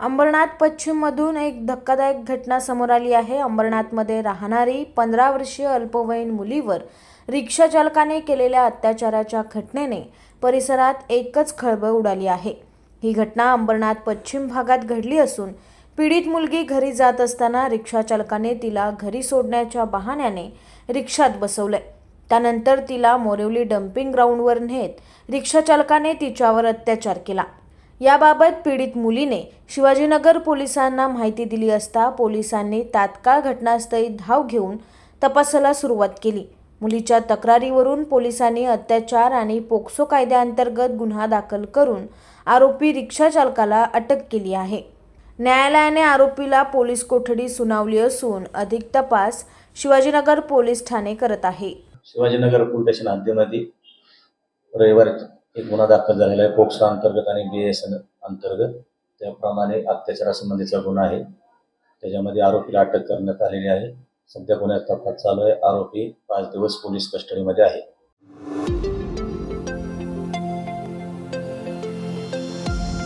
अंबरनाथ पश्चिममधून एक धक्कादायक घटना समोर आली आहे. अंबरनाथमध्ये राहणारी पंधरा वर्षीय अल्पवयीन मुलीवर रिक्षा चालकाने केलेल्या अत्याचाराच्या घटनेने परिसरात एकच खळबळ उडाली आहे. ही घटना अंबरनाथ पश्चिम भागात घडली असून पीडित मुलगी घरी जात असताना रिक्षा चालकाने तिला घरी सोडण्याच्या बहाण्याने रिक्षात बसवलंय. त्यानंतर तिला मोरिवली डम्पिंग ग्राउंडवर नेत रिक्षा चालकाने तिच्यावर अत्याचार केला. याबाबत पीडित मुलीने शिवाजीनगर पोलिसांना माहिती दिली असता पोलिसांनी तात्काळ घटनास्थळी धाव घेऊन तपासाला सुरुवात केली. मुलीच्या तक्रारीवरून पोलिसांनी अत्याचार आणि पोक्सो कायद्याअंतर्गत गुन्हा दाखल करून आरोपी रिक्षा चालकाला अटक केली आहे. न्यायालयाने आरोपीला पोलीस कोठडी सुनावली असून अधिक तपास शिवाजीनगर पोलीस ठाणे करत आहे. शिवाजीनगर पोलीस स्टेशन हद्दीमध्ये रविवारी एक गुन्हा दाखल झालेला आहे. पोक्सो अंतर्गत आणि बी एस एन अंतर्गत. त्याप्रमाणे अत्याचारासंबंधीचा गुन्हा आहे. त्याच्यामध्ये आरोपीला अटक करण्यात आलेली आहे. सध्या गुन्ह्यात तपास चालू आहे. आरोपी पाच दिवस पोलीस कस्टडीमध्ये आहे.